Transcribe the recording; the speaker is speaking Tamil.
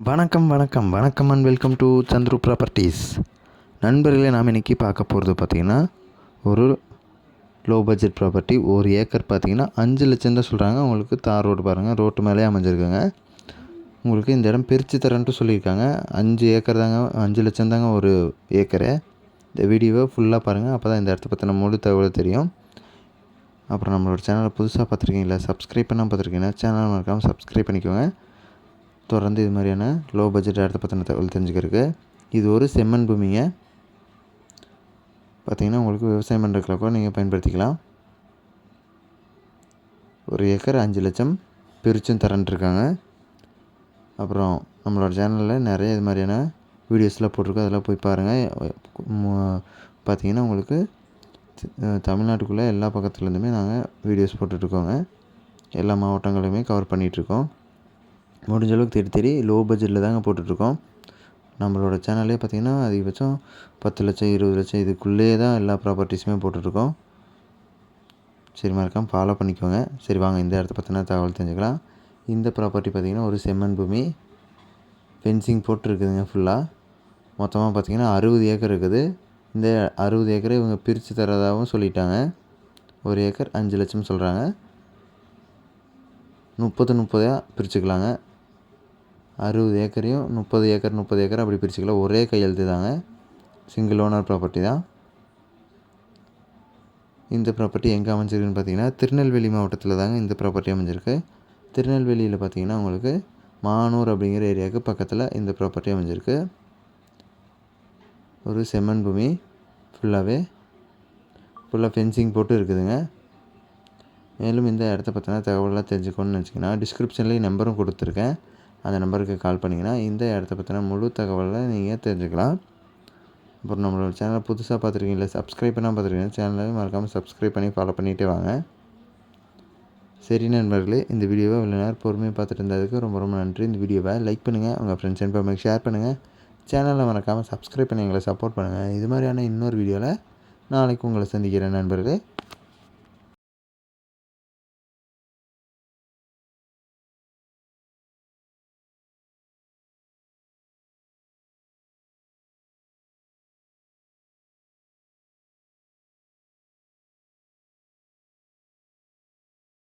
வணக்கம் வணக்கம். வணக்கம் and welcome to Chandru properties நண்பர்களே நாம் இன்றைக்கி பார்க்க போகிறது பார்த்திங்கன்னா ஒரு லோ பட்ஜெட் ப்ராப்பர்ட்டி ஒரு ஏக்கர் பார்த்திங்கன்னா அஞ்சு லட்சம் தான் சொல்கிறாங்க உங்களுக்கு தார் ரோடு பாருங்கள் ரோட்டு மேலே அமைஞ்சிருக்குங்க. உங்களுக்கு இந்த இடம் பிரித்து தரேன்ட்டு சொல்லியிருக்காங்க. அஞ்சு ஏக்கர் தாங்க அஞ்சு லட்சம் தாங்க ஒரு ஏக்கரு இந்த வீடியோவை ஃபுல்லாக பாருங்கள் அப்போ தான் இந்த இடத்த பற்றின முழு தகவல் தெரியும். அப்புறம் நம்மளோட சேனலை புதுசாக பார்த்துருக்கீங்களா? சப்ஸ்கிரைப் பண்ணால் பார்த்துருக்கீங்கன்னா சேனல் மறக்காமல் சப்ஸ்கிரைப் பண்ணிக்கோங்க. தொடர்ந்து இது மாதிரியான லோ பட்ஜெட் இடத்த பற்றின தகவல் தெரிஞ்சுக்கிறதுக்கு இது ஒரு செம்மண் பூமிங்க. பார்த்திங்கன்னா உங்களுக்கு விவசாயம் பண்ணுறதுக்குள்ள கூட நீங்கள் பயன்படுத்திக்கலாம். ஒரு ஏக்கர் அஞ்சு லட்சம் பிரிச்சும் தரன்ட்ருக்காங்க. அப்புறம் நம்மளோட சேனலில் நிறைய இது மாதிரியான வீடியோஸ்லாம் போட்டிருக்கோம். அதெல்லாம் போய் பாருங்கள் பார்த்தீங்கன்னா உங்களுக்கு தமிழ்நாட்டுக்குள்ளே எல்லா பக்கத்துலேருந்துமே நாங்கள் வீடியோஸ் போட்டுட்ருக்கோங்க. எல்லா மாவட்டங்களையுமே கவர் பண்ணிகிட்ருக்கோம் முடிஞ்ச அளவுக்கு தேடி தேடி லோ பட்ஜெட்டில் தாங்க போட்டுட்ருக்கோம். நம்மளோட சேனல்லே பார்த்திங்கன்னா அதிகபட்சம் பத்து லட்சம் இருபது லட்சம் இதுக்குள்ளேயே தான் எல்லா ப்ராப்பர்ட்டிஸுமே போட்டுட்ருக்கோம். சரி மறக்காம ஃபாலோ பண்ணிக்கோங்க. சரி வாங்க இந்த இடத்த பற்றின தகவல் தெரிஞ்சுக்கலாம். இந்த ப்ராப்பர்ட்டி பார்த்திங்கன்னா ஒரு செம்மண் பூமி. ஃபென்சிங் போட்டிருக்குதுங்க ஃபுல்லாக மொத்தமாக பார்த்திங்கன்னா அறுபது ஏக்கர் இருக்குது. இந்த அறுபது ஏக்கரை இவங்க பிரித்து தரதாகவும் சொல்லிட்டாங்க. ஒரு ஏக்கர் அஞ்சு லட்சம் சொல்கிறாங்க முப்பது முப்பதாக பிரிச்சுக்கலாங்க. அறுபது ஏக்கரையும் முப்பது ஏக்கர் முப்பது ஏக்கர் அப்படி பிரிச்சுக்கலாம் ஒரே கையெழுத்து தாங்க. சிங்கிள் ஓனர் ப்ராப்பர்ட்டி தான். இந்த ப்ராப்பர்ட்டி எங்கே அமைஞ்சிருக்குன்னு பார்த்தீங்கன்னா திருநெல்வேலி மாவட்டத்தில் தாங்க இந்த ப்ராப்பர்ட்டி அமைஞ்சிருக்கு. திருநெல்வேலியில் பார்த்தீங்கன்னா உங்களுக்கு மானூர் அப்படிங்கிற ஏரியாவுக்கு பக்கத்தில் இந்த ப்ராப்பர்ட்டி அமைஞ்சிருக்கு. ஒரு செம்மண் பூமி ஃபுல்லாகவே ஃபுல்லாக ஃபென்சிங் போட்டு இருக்குதுங்க. மேலும் இந்த இடத்த பற்றின தகவலாம் தெரிஞ்சுக்கணும்னு நினச்சிங்கன்னா டிஸ்கிரிப்ஷன்லேயும் நம்பரும் கொடுத்துருக்கேன். அந்த நம்பருக்கு கால் பண்ணிங்கன்னா இந்த இடத்த பற்றின முழு தகவலை நீங்கள் தெரிஞ்சுக்கலாம். அப்புறம் நம்மளோட சேனலை புதுசாக பார்த்துருக்கீங்களா சப்ஸ்கிரைப் பண்ணால் பார்த்துருக்கீங்க சேனலை மறக்காமல் சப்ஸ்கிரைப் பண்ணி ஃபாலோ பண்ணிகிட்டே வாங்க. சரி நண்பர்களே இந்த வீடியோவை இவ்வளோ நேரம் பொறுமையாக பார்த்துட்டு இருந்ததுக்கு ரொம்ப ரொம்ப நன்றி. இந்த வீடியோவை லைக் பண்ணுங்கள் உங்கள் ஃப்ரெண்ட்ஸ் அண்ட் ஃபேமிலிக்கு ஷேர் பண்ணுங்கள் சேனலை மறக்காமல் சப்ஸ்கிரைப் பண்ணி எங்களை சப்போர்ட் பண்ணுங்கள் இது மாதிரியான இன்னொரு வீடியோவில் நாளைக்கு உங்களை சந்திக்கிறேன் நண்பர்களே.